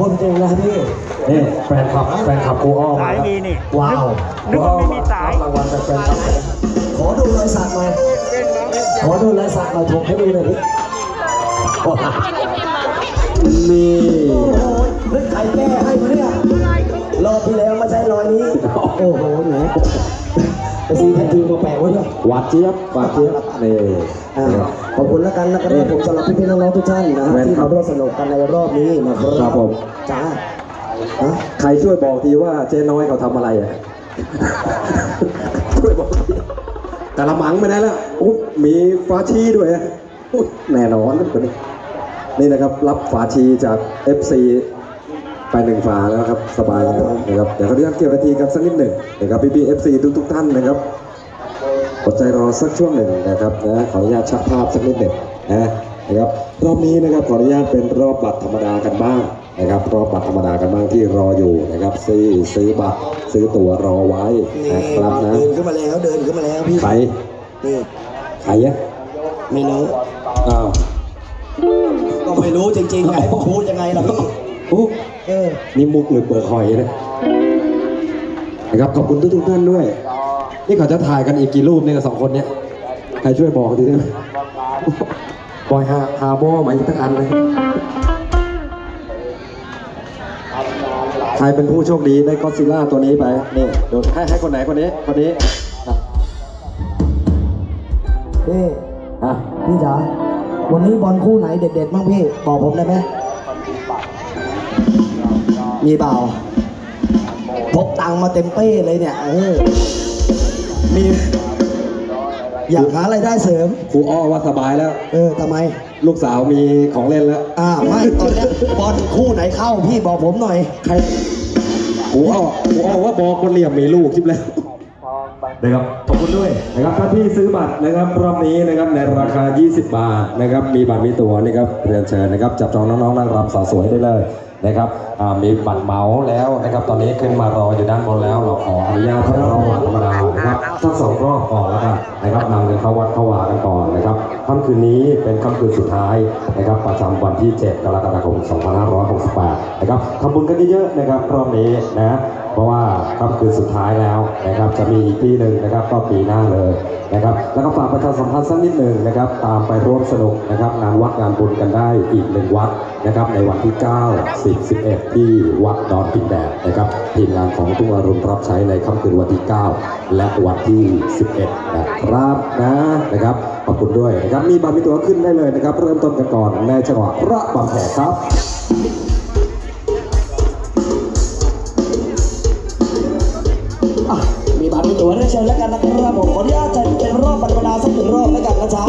แต่ว่าผมพูดจริงนะพี่นี่แฟนคลับแฟนคลับครูอ้อมสายมีนี่ว้าวนึกว่าไม่มีสายรางวัลจากแฟนคลับขอดูรอยสักหน่อยขอดูรอยสักหน่อยถกให้ดูหน่อยดินี่โอ้โหเฮ้ยใครแก้ให้มาเนี่ยรอบที่แล้วไม่ใช่รอยนี้ โอ้โหแหม ไปซีแทนทีมาแปะไว้ด้วยหวานเจี๊ยบหวานเจี๊ยบนี่อ่าขอบคุณแล้วกันนะครับผมสำหรับพี่ๆน้องๆทุกท่านนะแม่นที่ครัมาบร่วมสนุกกันในรอบนี้นะครับครับผมจ้าฮะใครช่วยบอกทีว่าเจ๊น้อยเขาทำอะไรอะช่วยบอกทีกะละมังไม่ได้แล้วอุ๊ยมีฟ้าชีด้วยอะอุ๊ยแน่นอนคนนี้นี่นะครับรับฝาชีจาก FC ไปหนึ่งฝาแล้วครับสบายแล้วนะครับเดี๋ยวเขาเรียกเกี่ยวนาทีกันสักนิดหนึ่งนะครับพี่พี่ FC ทุกทุกๆท่านนะครับอดใจรอสักช่วงหนึ่งนะครับนะขออนุญาตชักภาพสักนิดหนึ่งนะนะครับรอบนี้นะครับขออนุญาตเป็นรอบบัตรธรรมดากันบ้างนะครับรอบบัตรธรรมดากันบ้างที่รออยู่นะครับซื้อซื้อบัตรซื้อตั๋วรอไว้นี่นะครับนะเดินขึ้นมาแล้วเดินขึ้นมาแล้วพี่ใครนี่ใครอะไม่รู้อ้าวก็ไม่รู้จริงๆไงผมพูดยังไงล่ะพี่โอ้ เออนี่มุกหรือเปิดหอยนะนะครับขอบคุณทุกทุกๆท่านด้วย นี่เขาจะถ่ายกันอีกกี่รูปเนี่ยกับสองคนเนี้ยใครช่วยบอกทีได้ไหมบอยฮาฮาบอมาอีกทั้งอันเลยใครเป็นผู้โชคดีได้ก็ซิล่าตัวนี้ไปนี่เดี๋ยวให้ให้คนไหนคนนี้คนนี้อะพี่อะพี่จ๋าวันนี้บอลคู่ไหนเด็ดๆบ้างพี่บอกผมได้ไหม มีเปล่าพกตังค์มาเต็มเป้เลยเนี่ยเออมีอยากหารายได้เสริม ครูอ้อว่าสบายแล้ว เออทำไม ลูกสาวมีของเล่นแล้ว อ่าไม่ตอนเนี้ยบอลคู่ไหนเข้าพี่บอกผมหน่อย ใครครูอ้อครูอ้อว่าบอกคนเหลี่ยมมีลูกคลิปแล้วนะครับขอบคุณด้วยนะครับถ้าพี่ซื้อบัตรนะครับรอบนี้นะครับในราคา 20 บาทนะครับมีบัตรมีตั๋วนะครับเรียนเชิญนะครับจับจองน้องๆนางรำสาวสวยได้เลย นะครับมีบัตรเหมาแล้วนะครับ ตอนนี้ขึ้นมารออยู่ด้านบนแล้ว เราขออนุญาตให้รอบธรรมดานะครับทั้งสองรอบก่อนแล้วกันนะครับนำเงินเข้าวัดเข้าวากันก่อนนะครับค่ำคืนนี้เป็นค่ำคืนสุดท้ายนะครับ ประจำวันที่ 7 กรกฎาคม 2568 นะครับทำบุญกันเยอะๆนะครับรอบนี้นะ เพราะว่าค่ำคืนสุดท้ายแล้วนะครับจะมีอีกที่หนึ่งนะครับก็ปีหน้าเลยนะครับแล้วก็ฝากประชาสัมพันธ์สักนิดหนึ่งนะครับตามไปร่วมสนุกนะครับงานวัดงานบุญกันได้อีกหนึ่งวัดนะครับในวันที่ 9 10 11 ที่วัดดอนปิดแดดนะครับทีมงานของตุ้งอรุณรับใช้ในค่ำคืนวันที่ 9 และวันที่ 11 นะครับนะนะครับขอบคุณด้วยนะครับมีบัตรมีตั๋วขึ้นได้เลยนะครับ เริ่มต้นกันก่อนในจังหวัดพระบางแสนครับ อะมีบัตรมีตั๋วได้เชิญแล้วกันนะครับผมขออนุญาตจัดเป็นรอบบัตรประดาสักหนึ่งรอบแล้วกันนะจ๊ะ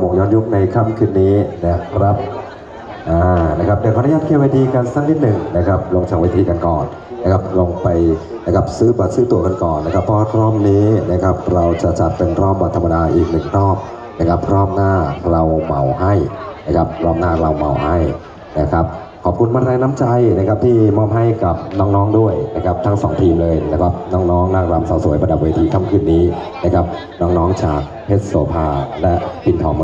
นใจระบบย้อนยุคในค่ำคืนนี้นะครับอ่านะครับเดี๋ยวขออนุญาตเคลียร์เวทีกันสักนิดหนึ่งนะครับลงจากเวทีกันก่อนนะครับลงไปนะครับซื้อบัตรซื้อตั๋วกันก่อนนะครับเพราะรอบนี้นะครับเราจะจัดเป็นรอบบัตรธรรมดาอีกหนึ่งรอบนะครับรอบหน้าเราเหมาให้นะครับรอบหน้าเราเหมาให้นะครับขอบคุณมาแรงน้ำใจนะครับที่มอบให้กับน้องๆด้วยนะครับทั้งสองทีมเลยนะครับน้องๆนางรำสาวสวยประดับเวทีค่ำคืนนี้นะครับน้องๆจากเพชรโสภาและปิ่นทอง